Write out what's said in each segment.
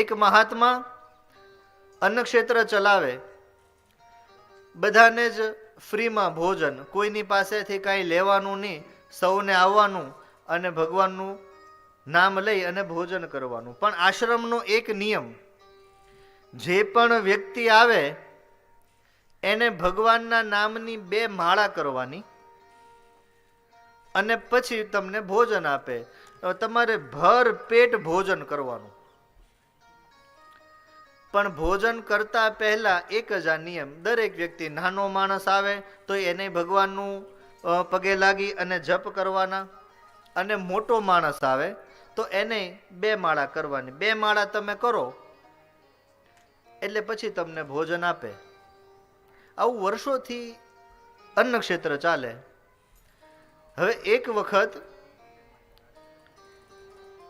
એક મહાત્મા અન્નક્ષેત્ર ચલાવે. બધાને જ ફ્રીમાં ભોજન, કોઈની પાસેથી કાંઈ લેવાનું નહીં, સૌને આવવાનું અને ભગવાનનું નામ લઈ અને ભોજન કરવાનું. પણ આશ્રમનો એક નિયમ, જે પણ વ્યક્તિ આવે, એને ભગવાનના નામની બે માળા કરવાની અને પછી તમને ભોજન આપે. તમારે ભર પેટ ભોજન કરવાનું. પણ ભોજન કરતા પહેલા એક જ આ નિયમ, દરેક વ્યક્તિ નાનો માણસ આવે તો એને ભગવાનનું પગે લાગી અને જપ કરવાના. અને મોટો માણસ આવે તો એને બે માળા કરવાની. બે માળા તમે કરો, એટલે પછી તમને ભોજન આપે. આવું વર્ષોથી અન્ન ક્ષેત્ર ચાલે. હવે એક વખત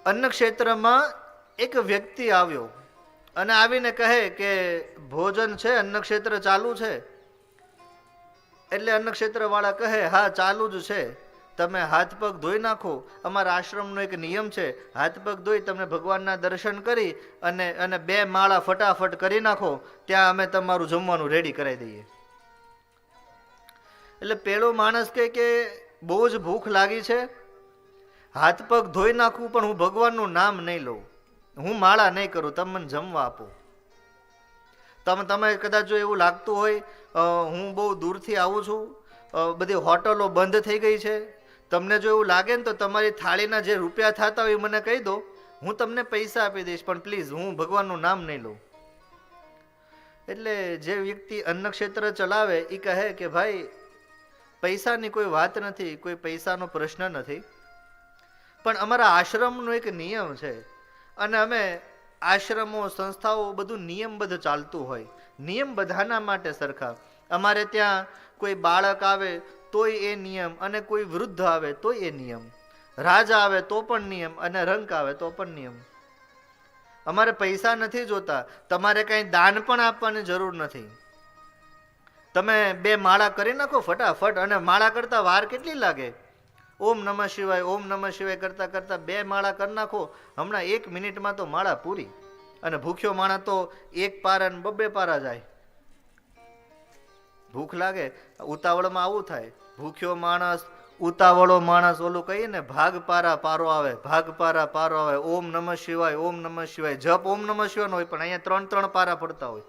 અન્ન ક્ષેત્રમાં એક વ્યક્તિ આવ્યો. અને આવીને કહે કે ભોજન છે, અન્નક્ષેત્ર ચાલુ છે. એટલે અન્નક્ષેત્રવાળા કહે, હા, ચાલુ જ છે. તમે હાથ પગ ધોઈ નાખો. અમારા આશ્રમનો એક નિયમ છે. હાથ પગ ધોઈ તમને ભગવાનના દર્શન કરી અને અને બે માળા ફટાફટ કરી નાખો. ત્યાં અમે તમારું જમવાનું રેડી કરાવી દઈએ. એટલે પેલો માણસ કહે કે, બહુ જ ભૂખ લાગી છે. હાથ પગ ધોઈ નાખું, પણ હું ભગવાનનું નામ નહીં લઉં. હું માળા નહીં કરું, તમે મને જમવા આપો. તમે તમે કદાચ જો એવું લાગતું હોય હું બહુ દૂરથી આવું છું બધી હોટલો બંધ થઈ ગઈ છે, તમને જો એવું લાગે ને તો તમારી થાળીના જે રૂપિયા થતા હોય એ મને કહી દો, હું તમને પૈસા આપી દઈશ, પણ પ્લીઝ હું ભગવાનનું નામ નહીં લઉં. એટલે જે વ્યક્તિ અન્ન ક્ષેત્ર ચલાવે, એ કહે કે ભાઈ, પૈસાની કોઈ વાત નથી, કોઈ પૈસાનો પ્રશ્ન નથી. પણ અમારા આશ્રમનો એક નિયમ છે અને અમે આશ્રમો, સંસ્થાઓ બધું નિયમબદ્ધ ચાલતું હોય. નિયમ બધાના માટે સરખા. અમારે ત્યાં કોઈ બાળક આવે તોય એ નિયમ અને કોઈ વૃદ્ધ આવે તોય એ નિયમ. રાજા આવે તો પણ નિયમ અને રંક આવે તો પણ નિયમ. અમારે પૈસા નથી જોતા. તમારે કંઈ દાન પણ આપવાની જરૂર નથી. તમે બે માળા કરી નાખો ફટાફટ અને માળા કરતા વાર કેટલી લાગે? ઓમ નમઃ શિવાય, ઓમ નમઃ શિવાય કરતાં કરતાં બે માળા કરી નાખો. હમણાં એક મિનિટમાં તો માળા પૂરી. અને ભૂખ્યો માણસ તો એક પારા ને બબ્બે પારા જાય. ભૂખ લાગે, ઉતાવળમાં આવું થાય. ભૂખ્યો માણસ, ઉતાવળો માણસ ઓલું કહીએ ને ભાગ પારા આવે, ભાગ પારા પારો આવે. ઓમ નમઃ શિવાય, ઓમ નમઃ શિવાય. જપ ઓમ નમઃ શિવાય હોય, પણ અહીંયા ત્રણ ત્રણ પારા પડતા હોય.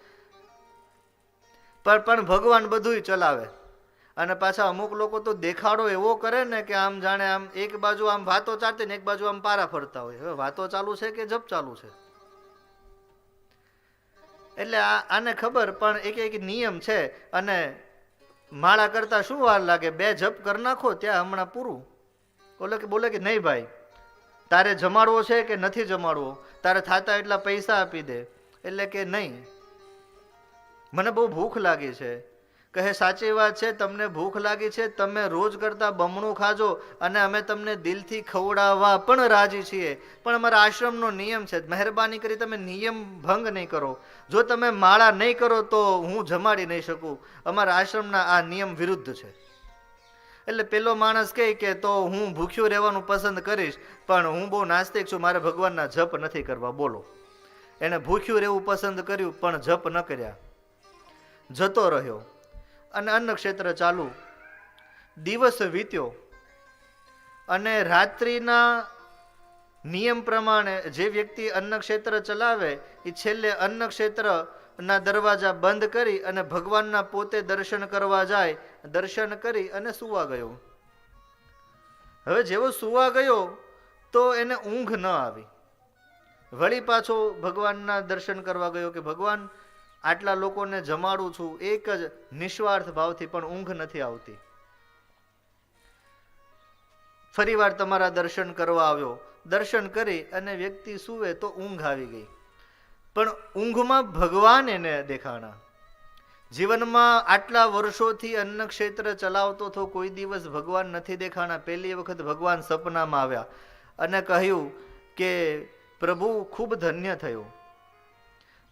પણ પણ ભગવાન બધુંય ચલાવે. અને પાછા અમુક લોકો તો દેખાડો એવો કરે ને કે આમ જાણે આમ એક બાજુ આમ વાતો ચાલતી ને એક બાજુ આમ પારા ફરતા હોય. હવે વાતો ચાલુ છે કે જપ ચાલુ છે? એટલે આ, આને ખબર, પણ એક એક નિયમ છે. અને માળા કરતા શું વાર લાગે? બે જપ કરી નાખો, ત્યાં હમણાં પૂરું. બોલે કે બોલે કે, નહીં ભાઈ, તારે જમાડવો છે કે નથી જમાડવો? તારે થાતા એટલા પૈસા આપી દે. એટલે કે, નહીં. મને બહુ ભૂખ લાગી છે. કહે, સાચી વાત છે, તમને ભૂખ લાગી છે, તમે રોજ કરતા બમણું ખાજો અને અમે તમને દિલથી ખવડાવવા પણ રાજી છીએ. પણ અમારા આશ્રમનો નિયમ છે, મહેરબાની કરી તમે નિયમ ભંગ નહીં કરો. જો તમે માળા નહીં કરો તો હું જમાડી નહીં શકું. અમારા આશ્રમના આ નિયમ વિરુદ્ધ છે. એટલે પેલો માણસ કહે કે, તો હું ભૂખ્યું રહેવાનું પસંદ કરીશ, પણ હું બહુ નાસ્તિક છું, મારે ભગવાનના જપ નથી કરવા. બોલો. એણે ભૂખ્યું રહેવું પસંદ કર્યું, પણ જપ ન કર્યા. જતો રહ્યો. અને અન્ન ક્ષેત્ર ચાલુ. દિવસ વીત્યો. અને રાત્રિના નિયમ પ્રમાણે જે વ્યક્તિ અન્ન ક્ષેત્ર ચલાવે, એ છેલ્લે અન્ન ક્ષેત્રના દરવાજા બંધ કરી અને ભગવાનના પોતે દર્શન કરવા જાય, દર્શન કરી અને સુવા ગયો. હવે જેવો સુવા ગયો, તો એને ઊંઘ ન આવી. વળી પાછો ભગવાનના દર્શન કરવા ગયો કે ભગવાન આટલા લોકોને જમાડું છું, એક જ નિસ્વાર્થ ભાવથી પણ ઊંઘ નથી આવતી. ફરીવાર તમારા દર્શન કરવા આવ્યો. દર્શન કરી અને વ્યક્તિ સૂવે તો ઊંઘ આવી ગઈ. પણ ઊંઘમાં ભગવાન એને દેખાણા. જીવનમાં આટલા વર્ષોથી અન્ન ક્ષેત્ર ચલાવતો તો કોઈ દિવસ ભગવાન નથી દેખાણા. પહેલી વખત ભગવાન સપનામાં આવ્યા અને કહ્યું કે પ્રભુ ખૂબ ધન્ય થયો.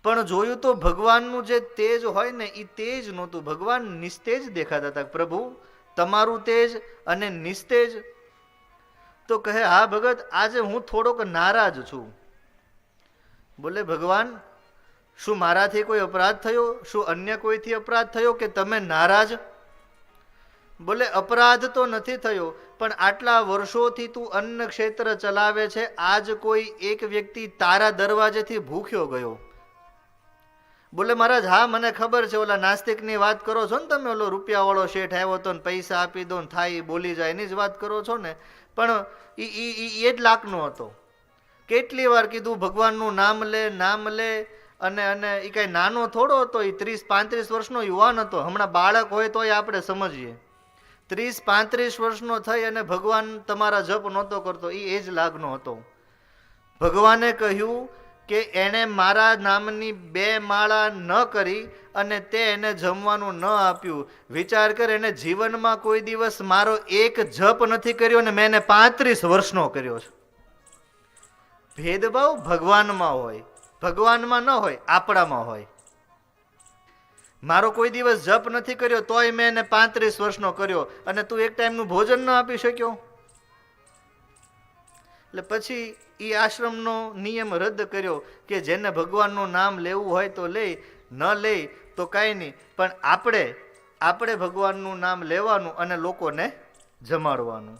પણ જોયું તો ભગવાનનું જે તેજ હોય ને એ તેજ નહોતું. ભગવાન નિસ્તેજ દેખાતા હતા. પ્રભુ, તમારું તેજ અને નિસ્તેજ. તો કહે, હા ભગત, આજે હું થોડોક નારાજ છું. બોલે, ભગવાન, શું મારાથી કોઈ અપરાધ થયો? શું અન્ય કોઈથી અપરાધ થયો કે તમે નારાજ? બોલે, અપરાધ તો નથી થયો, પણ આટલા વર્ષોથી તું અન્ન ક્ષેત્ર ચલાવે છે. આજ કોઈ એક વ્યક્તિ તારા દરવાજેથી ભૂખ્યો ગયો. બોલે, મહારાજ, હા, મને ખબર છે, ઓલા નાસ્તિકની વાત કરો છો ને તમે, ઓલો રૂપિયાવાળો શેઠ આવ્યો હતો ને પૈસા આપી દો ને થાય બોલી જાય, એની જ વાત કરો છો ને. પણ એ એ જ લાકનો હતો. કેટલી વાર કીધું, ભગવાનનું નામ લે નામ લે. અને અને એ કાંઈ નાનો થોડો હતો એ ત્રીસ પાંત્રીસ વર્ષનો યુવાન હતો. હમણાં બાળક હોય તોય આપણે સમજીએ. ત્રીસ પાંત્રીસ વર્ષનો થઈ અને ભગવાન તમારા જપ નહોતો કરતો એ એ જ લાગનો હતો. ભગવાને કહ્યું કે એણે મારા નામની બે માળા ન કરી અને તે એને જમવાનું ન આપ્યું. વિચાર કર, એને જીવનમાં કોઈ દિવસ મારો એક જપ નથી કર્યો અને મેં એને પાંત્રીસ વર્ષનો કર્યો છે. ભેદભાવ ભગવાનમાં હોય, ભગવાનમાં ન હોય, આપણામાં હોય. મારો કોઈ દિવસ જપ નથી કર્યો તોય મેં એને પાંત્રીસ વર્ષનો કર્યો અને તું એક ટાઈમનું ભોજન ન આપી શક્યો? એટલે પછી એ આશ્રમનો નિયમ રદ કર્યો કે જેને ભગવાનનું નામ લેવું હોય તો લે, ન લે તો કાંઈ નહીં. પણ આપણે આપણે ભગવાનનું નામ લેવાનું અને લોકોને જમાડવાનું.